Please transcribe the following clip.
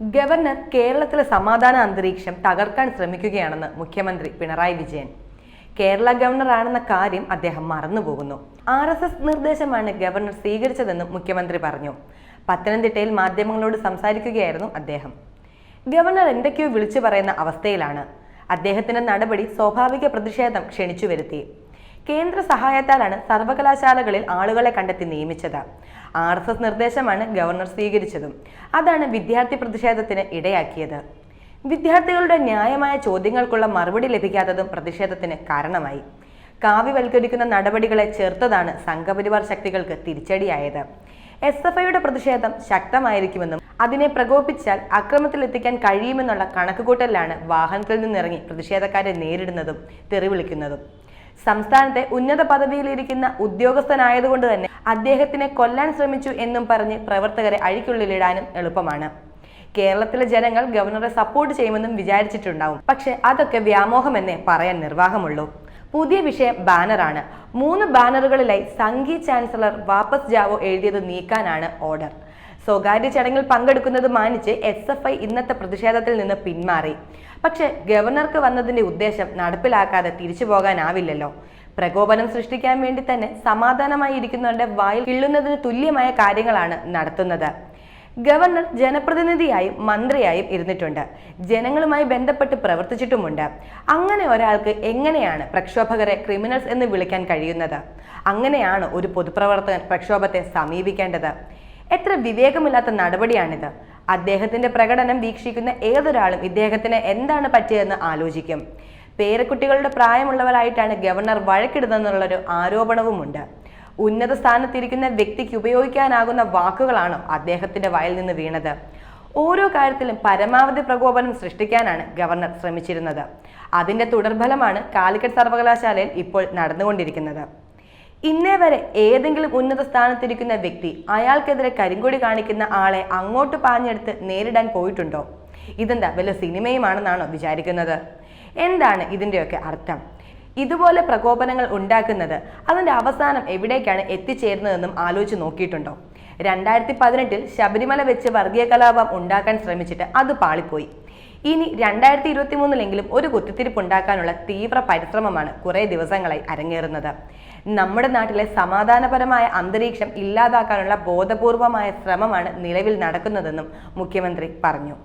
Governor കേരളത്തിലെ സമാധാന അന്തരീക്ഷം തകർക്കാൻ ശ്രമിക്കുകയാണെന്ന് മുഖ്യമന്ത്രി പിണറായി വിജയൻ. കേരള ഗവർണറാണെന്ന കാര്യം അദ്ദേഹം മറന്നുപോകുന്നു. ആർ എസ് എസ് നിർദ്ദേശമാണ് ഗവർണർ സ്വീകരിച്ചതെന്നും മുഖ്യമന്ത്രി പറഞ്ഞു. പത്തനംതിട്ടയിൽ മാധ്യമങ്ങളോട് സംസാരിക്കുകയായിരുന്നു അദ്ദേഹം. ഗവർണർ എന്തൊക്കെയോ വിളിച്ചു പറയുന്ന അവസ്ഥയിലാണ്. അദ്ദേഹത്തിന്റെ നടപടി സ്വാഭാവിക പ്രതിഷേധം ക്ഷണിച്ചു വരുത്തി. കേന്ദ്ര സഹായത്താലാണ് സർവകലാശാലകളിൽ ആളുകളെ കണ്ടെത്തി നിയമിച്ചത്. ആർ എസ് എസ് നിർദ്ദേശമാണ് ഗവർണർ സ്വീകരിച്ചതും. അതാണ് വിദ്യാർത്ഥി പ്രതിഷേധത്തിന് ഇടയാക്കിയത്. വിദ്യാർത്ഥികളുടെ ന്യായമായ ചോദ്യങ്ങൾക്കുള്ള മറുപടി ലഭിക്കാത്തതും പ്രതിഷേധത്തിന് കാരണമായി. കാവ്യവൽക്കരിക്കുന്ന നടപടികളെ ചേർത്തതാണ് സംഘപരിവാർ ശക്തികൾക്ക് തിരിച്ചടിയായത്. എസ് എഫ് ഐയുടെ പ്രതിഷേധം ശക്തമായിരിക്കുമെന്നും അതിനെ പ്രകോപിച്ചാൽ അക്രമത്തിലെത്തിക്കാൻ കഴിയുമെന്നുള്ള കണക്കുകൂട്ടലിലാണ് വാഹനത്തിൽ നിന്നിറങ്ങി പ്രതിഷേധക്കാരെ നേരിടുന്നതും തെറിവിളിക്കുന്നതും. സംസ്ഥാനത്തെ ഉന്നത പദവിയിലിരിക്കുന്ന ഉദ്യോഗസ്ഥനായതുകൊണ്ട് തന്നെ അദ്ദേഹത്തിനെ കൊല്ലാൻ ശ്രമിച്ചു എന്നും പറഞ്ഞ് പ്രവർത്തകരെ അഴിക്കുള്ളിലിടാനും എളുപ്പമാണ്. കേരളത്തിലെ ജനങ്ങൾ ഗവർണറെ സപ്പോർട്ട് ചെയ്യുമെന്നും വിചാരിച്ചിട്ടുണ്ടാവും. പക്ഷെ അതൊക്കെ വ്യാമോഹമെന്നേ പറയാൻ നിർവാഹമുള്ളൂ. പുതിയ വിഷയം ബാനറാണ്. മൂന്ന് ബാനറുകളിലായി സംഘി ചാൻസലർ വാപ്പസ് ജാവോ എഴുതിയത് നീക്കാനാണ് ഓർഡർ. സ്വകാര്യ ചടങ്ങിൽ പങ്കെടുക്കുന്നത് മാനിച്ച് എസ് എഫ് ഐ ഇന്നത്തെ പ്രതിഷേധത്തിൽ നിന്ന് പിന്മാറി. പക്ഷെ ഗവർണർക്ക് വന്നതിന്റെ ഉദ്ദേശം നടപ്പിലാക്കാതെ തിരിച്ചു പോകാനാവില്ലല്ലോ. പ്രകോപനം സൃഷ്ടിക്കാൻ വേണ്ടി തന്നെ സമാധാനമായി ഇരിക്കുന്നവരുടെ വായിൽ കിള്ളുന്നതിന് തുല്യമായ കാര്യങ്ങളാണ് നടത്തുന്നത്. ഗവർണർ ജനപ്രതിനിധിയായും മന്ത്രിയായും ഇരുന്നിട്ടുണ്ട്. ജനങ്ങളുമായി ബന്ധപ്പെട്ട് പ്രവർത്തിച്ചിട്ടുമുണ്ട്. അങ്ങനെ ഒരാൾക്ക് എങ്ങനെയാണ് പ്രക്ഷോഭകരെ ക്രിമിനൽസ് എന്ന് വിളിക്കാൻ കഴിയുന്നത്? അങ്ങനെയാണ് ഒരു പൊതുപ്രവർത്തകൻ പ്രക്ഷോഭത്തെ സമീപിക്കേണ്ടത്. എത്ര വിവേകമില്ലാത്ത നടപടിയാണിത്. അദ്ദേഹത്തിന്റെ പ്രകടനം വീക്ഷിക്കുന്ന ഏതൊരാളും ഇദ്ദേഹത്തിന് എന്താണ് പറ്റിയതെന്ന് ആലോചിക്കും. പേരക്കുട്ടികളുടെ പ്രായമുള്ളവരായിട്ടാണ് ഗവർണർ വഴക്കിടുന്നതെന്നുള്ളൊരു ആരോപണവുമുണ്ട്. ഉന്നത സ്ഥാനത്തിരിക്കുന്ന വ്യക്തിക്ക് ഉപയോഗിക്കാനാകുന്ന വാക്കുകളാണ് അദ്ദേഹത്തിന്റെ വായിൽ നിന്ന് വീണത്. ഓരോ കാര്യത്തിലും പരമാവധി പ്രകോപനം സൃഷ്ടിക്കാനാണ് ഗവർണർ ശ്രമിച്ചിരുന്നത്. അതിന്റെ തുടർഫലമാണ് കാലിക്കറ്റ് സർവകലാശാലയിൽ ഇപ്പോൾ നടന്നുകൊണ്ടിരിക്കുന്നത്. ഇന്നേ വരെ ഏതെങ്കിലും ഉന്നത സ്ഥാനത്തിരിക്കുന്ന വ്യക്തി അയാൾക്കെതിരെ കരിങ്കൊടി കാണിക്കുന്ന ആളെ അങ്ങോട്ട് പാഞ്ഞെടുത്ത് നേരിടാൻ പോയിട്ടുണ്ടോ? ഇതെന്താ വല്ല സിനിമയുമാണെന്നാണോ വിചാരിക്കുന്നത്? എന്താണ് ഇതിന്റെയൊക്കെ അർത്ഥം? ഇതുപോലെ പ്രകോപനങ്ങൾ ഉണ്ടാക്കുന്നത് അതിന്റെ അവസാനം എവിടേക്കാണ് എത്തിച്ചേരുന്നതെന്നും ആലോചിച്ച് നോക്കിയിട്ടുണ്ടോ? രണ്ടായിരത്തി പതിനെട്ടിൽ ശബരിമല വെച്ച് വർഗീയ കലാപം ഉണ്ടാക്കാൻ ശ്രമിച്ചിട്ട് അത് പാളിപ്പോയി. ഇനി രണ്ടായിരത്തി ഇരുപത്തി മൂന്നിലെങ്കിലും ഒരു കുത്തിത്തിരിപ്പ് ഉണ്ടാക്കാനുള്ള തീവ്ര പരിശ്രമമാണ് കുറേ ദിവസങ്ങളായി അരങ്ങേറുന്നത്. നമ്മുടെ നാട്ടിലെ സമാധാനപരമായ അന്തരീക്ഷം ഇല്ലാതാക്കാനുള്ള ബോധപൂർവമായ ശ്രമമാണ് നിലവിൽ നടക്കുന്നതെന്നും മുഖ്യമന്ത്രി പറഞ്ഞു.